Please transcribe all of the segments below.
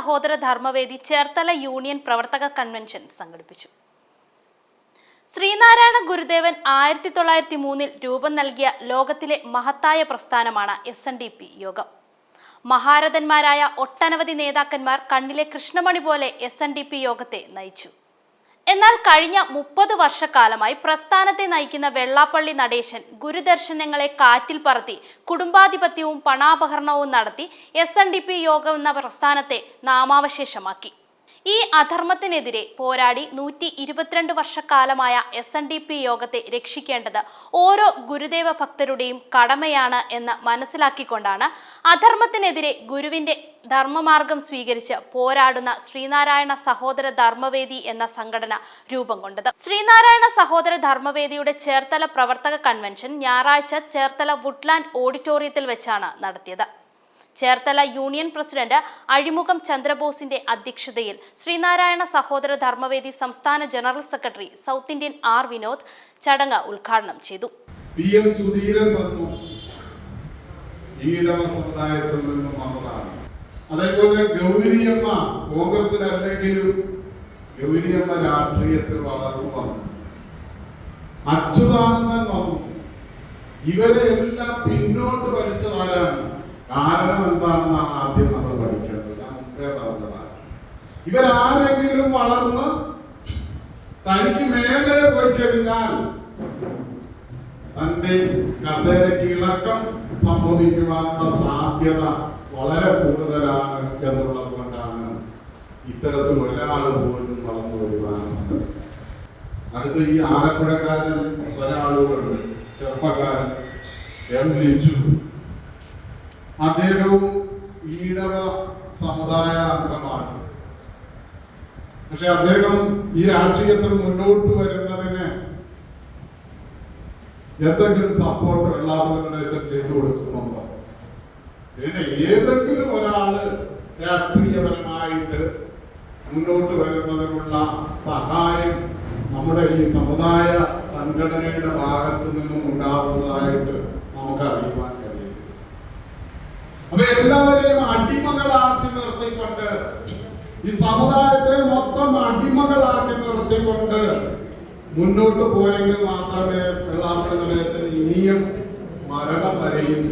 സഹോദര ധർമ്മവേദി ചേർത്തല യൂണിയൻ പ്രവർത്തക കൺവെൻഷൻ സംഘടിപ്പിച്ചു. ശ്രീനാരായണ ഗുരുദേവൻ ആയിരത്തി തൊള്ളായിരത്തി മൂന്നിൽ രൂപം നൽകിയ ലോകത്തിലെ മഹത്തായ പ്രസ്ഥാനമാണ് എസ് എൻ ഡി പി യോഗം. മഹാരഥന്മാരായ ഒട്ടനവധി നേതാക്കന്മാർ കണ്ണിലെ കൃഷ്ണമണി പോലെ എസ് എൻ ഡി പി യോഗത്തെ നയിച്ചു. എന്നാൽ കഴിഞ്ഞ മുപ്പത് വർഷക്കാലമായി പ്രസ്ഥാനത്തെ നയിക്കുന്ന വെള്ളാപ്പള്ളി നടേശൻ ഗുരുദർശനങ്ങളെ കാറ്റിൽ പറത്തി കുടുംബാധിപത്യവും പണാപഹരണവും നടത്തി എസ് യോഗം എന്ന പ്രസ്ഥാനത്തെ നാമാവശേഷമാക്കി. ഈ അധർമ്മത്തിനെതിരെ പോരാടി നൂറ്റി ഇരുപത്തിരണ്ട് വർഷക്കാലമായ എസ് എൻ ഡി പി യോഗത്തെ രക്ഷിക്കേണ്ടത് ഓരോ ഗുരുദേവ ഭക്തരുടെയും കടമയാണ് എന്ന് മനസ്സിലാക്കിക്കൊണ്ടാണ് അധർമ്മത്തിനെതിരെ ഗുരുവിന്റെ ധർമ്മമാർഗം സ്വീകരിച്ച് പോരാടുന്ന ശ്രീനാരായണ സഹോദര ധർമ്മവേദി എന്ന സംഘടന രൂപം കൊണ്ടത്. ശ്രീനാരായണ സഹോദര ധർമ്മവേദിയുടെ ചേർത്തല പ്രവർത്തക കൺവെൻഷൻ ഞായറാഴ്ച ചേർത്തല വുഡ്ലാൻഡ് ഓഡിറ്റോറിയത്തിൽ വെച്ചാണ് നടത്തിയത്. ചേർത്തല യൂണിയൻ പ്രസിഡന്റ് അഴിമുഖം ചന്ദ്രബോസിന്റെ അധ്യക്ഷതയിൽ ശ്രീനാരായണ സഹോദര ധർമ്മവേദി സംസ്ഥാന general secretary south Indian R Vinod ചടങ്ങ് ഉദ്ഘാടനം ചെയ്തു. പി അതേപോലെ ഗൗരിയമ്മ കോൺഗ്രസിലല്ലെങ്കിലും ഗൗരിയമ്മ രാഷ്ട്രീയത്തിൽ വളർന്നു വന്നു. അച്യുതാനന്ദൻ വന്നു. ഇവരെ എല്ലാം പിന്നോട്ട് തനിക്ക് മേലെ പോയി കഴിഞ്ഞാൽ തന്റെ കസേരയ്ക്ക് ഇളക്കം സംഭവിക്കുവാനുള്ള സാധ്യത വളരെ കൂടുതലാണ് എന്നുള്ളത് കൊണ്ടാണ് ഇത്തരത്തിൽ ഒരാൾ പോലും വളർന്നു വരുവാൻ സാധിക്കും അടുത്ത് ഈ ആലപ്പുഴക്കാരൻ ഒരാളുകൊണ്ട് ചെറുപ്പക്കാരൻ എം ലിജു. അദ്ദേഹവും ഈഴവ സമുദായ അംഗമാണ്. പക്ഷെ അദ്ദേഹം ഈ രാഷ്ട്രീയത്തിൽ മുന്നോട്ട് വരുന്നതിന് എന്തെങ്കിലും സപ്പോർട്ട് വെള്ളാമൃതദേശം ചെയ്തു കൊടുക്കുന്നുണ്ടോ? പിന്നെ ഏതെങ്കിലും ഒരാൾ രാഷ്ട്രീയപരമായിട്ട് മുന്നോട്ട് വരുന്നതിനുള്ള സഹായം നമ്മുടെ ഈ സമുദായ സംഘടനയുടെ ഭാഗത്ത് നിന്നും ഉണ്ടാവുന്നതായിട്ട് നമുക്ക് അറിയുവാൻ കഴിയും. അപ്പൊ എല്ലാവരെയും അടിമകളാക്കി നിർത്തിക്കൊണ്ട് ഈ അടിമകളാക്കി നിർത്തിക്കൊണ്ട് മുന്നോട്ട് പോയെങ്കിൽ മാത്രമേ വെള്ളാപ്പള്ളി നടേശൻ ഇനിയും മരണം വരെയും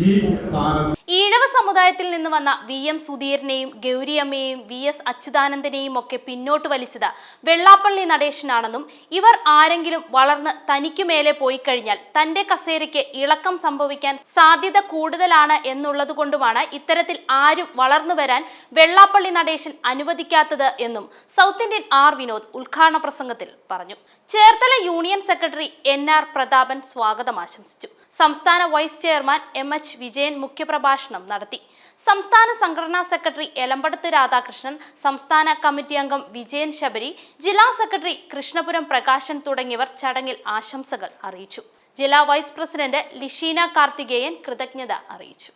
ഈ സ്ഥാനത്ത് ഈഴവ സമുദായത്തിൽ നിന്ന് വന്ന വി എം സുധീരനെയും ഗൗരിയമ്മയെയും വി എസ് അച്യുതാനന്ദനെയും ഒക്കെ പിന്നോട്ട് വലിച്ചത് വെള്ളാപ്പള്ളി നടേശനാണെന്നും ഇവർ ആരെങ്കിലും വളർന്ന് തനിക്കു മേലെ പോയി കഴിഞ്ഞാൽ തന്റെ കസേരയ്ക്ക് ഇളക്കം സംഭവിക്കാൻ സാധ്യത കൂടുതലാണ് എന്നുള്ളത് കൊണ്ടുമാണ് ഇത്തരത്തിൽ ആരും വളർന്നു വരാൻ വെള്ളാപ്പള്ളി നടേശൻ അനുവദിക്കാത്തത് എന്നും സൗത്ത് ഇന്ത്യൻ ആർ വിനോദ് ഉദ്ഘാടന പ്രസംഗത്തിൽ പറഞ്ഞു. Cherthala union secretary N R Prathapan സ്വാഗതം ആശംസിച്ചു. സംസ്ഥാന vice chairman M H Vijayan മുഖ്യപ്രഭാഷണം നടത്തി. സംസ്ഥാന സംഘടനാ സെക്രട്ടറി എലമ്പടത്ത് രാധാകൃഷ്ണൻ സംസ്ഥാന കമ്മിറ്റി അംഗം വിജയൻ ശബരി ജില്ലാ സെക്രട്ടറി കൃഷ്ണപുരം പ്രകാശൻ തുടങ്ങിയവർ ചടങ്ങിൽ ആശംസകൾ അറിയിച്ചു. ജില്ലാ വൈസ് പ്രസിഡന്റ് ലിഷീന കാർത്തികേയൻ കൃതജ്ഞത അറിയിച്ചു.